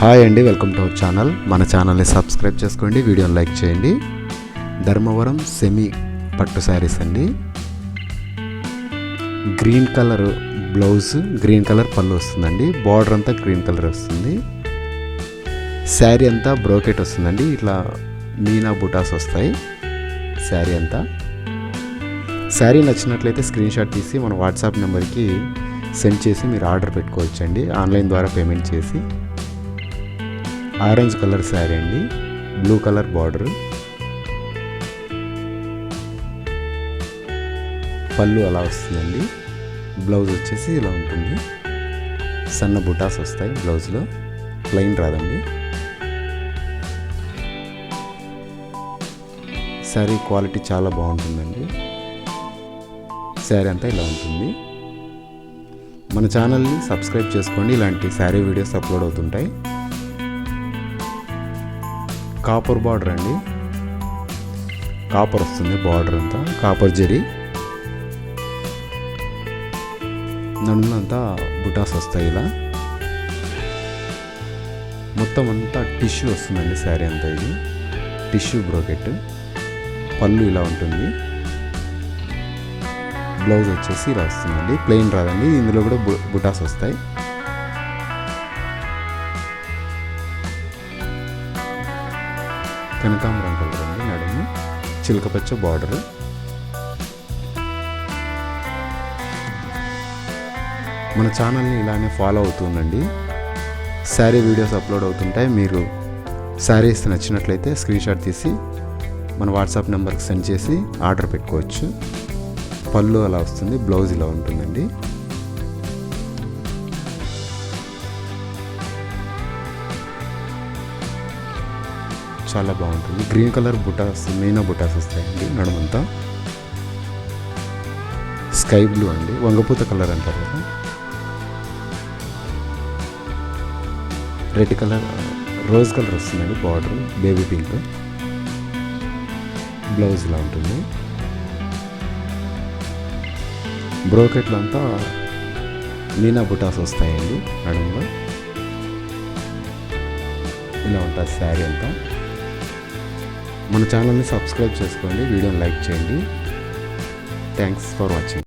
Hi అండి welcome to our channel. మన ఛానల్ని సబ్స్క్రైబ్ చేసుకోండి వీడియోని లైక్ చేయండి. ధర్మవరం సెమీ పట్టు శారీస్ అండి. Green colour blouse green colour పళ్ళు వస్తుందండి. బార్డర్ అంతా గ్రీన్ కలర్ వస్తుంది. శారీ అంతా బ్రోకెట్ వస్తుందండి. ఇట్లా మీనా బుటాస్ వస్తాయి. శారీ అంతా. శారీ నచ్చినట్లయితే స్క్రీన్ షాట్ తీసి మన వాట్సాప్ నెంబర్కి సెండ్ చేసి మీరు ఆర్డర్ పెట్టుకోవచ్చండి. ఆన్లైన్ ద్వారా పేమెంట్ చేసి. ఆరెంజ్ కలర్ శారీ అండి. Blue colour border. పళ్ళు అలా వస్తుందండి. బ్లౌజ్ వచ్చేసి ఇలా ఉంటుంది. సన్న బుటాస్ వస్తాయి బ్లౌజ్లో. ప్లెయిన్ రాదండి. శారీ క్వాలిటీ చాలా బాగుంటుందండి. శారీ అంతా ఇలా ఉంటుంది. మన ఛానల్ని సబ్స్క్రైబ్ చేసుకోండి. ఇలాంటి శారీ వీడియోస్ అప్లోడ్ అవుతుంటాయి. కాపర్ బార్డర్ అండి. కాపర్ వస్తుంది బార్డర్ అంతా కాపర్ జరీ. నడుములంతా బుటాస్ వస్తాయి ఇలా. మొత్తం అంతా టిష్యూ వస్తుందండి శారీ అంతా ఇది. టిష్యూ బ్రోకెట్ పళ్ళు ఇలా ఉంటుంది. బ్లౌజ్ వచ్చేసి ఇలా వస్తుందండి. ప్లెయిన్ రాదండి. ఇందులో కూడా బు బుటాస్ వస్తాయి. కనకాంబరం కలర్ అండి నడుము చిలకపచ్చ బార్డర్ మన ఛానల్ని ఇలానే ఫాలో అవుతుందండి శారీ వీడియోస్ అప్లోడ్ అవుతుంటాయి. మీరు శారీస్ నచ్చినట్లయితే స్క్రీన్షాట్ తీసి మన వాట్సాప్ నెంబర్కి సెండ్ చేసి ఆర్డర్ పెట్టుకోవచ్చు. పళ్ళు అలా వస్తుంది బ్లౌజ్ ఇలా ఉంటుందండి. చాలా బాగుంటుంది. గ్రీన్ కలర్ బుటాస్ మీనా బుటాస్ వస్తాయండి నడుమంతా. స్కై బ్లూ అండి. వంగపూత కలర్ అంటారు కదా. రెడ్ కలర్ రోజ్ కలర్ వస్తుందండి బార్డర్ బేబీ పింక్. బ్లౌజ్లా ఉంటుంది. బ్రోకెట్లు అంతా మీనా బుటాస్ వస్తాయండి నడుములో ఇలా ఉంటుంది శారీ అంతా. మన ఛానల్ని సబ్స్క్రైబ్ చేసుకోండి వీడియోని లైక్ చేయండి. Thanks for watching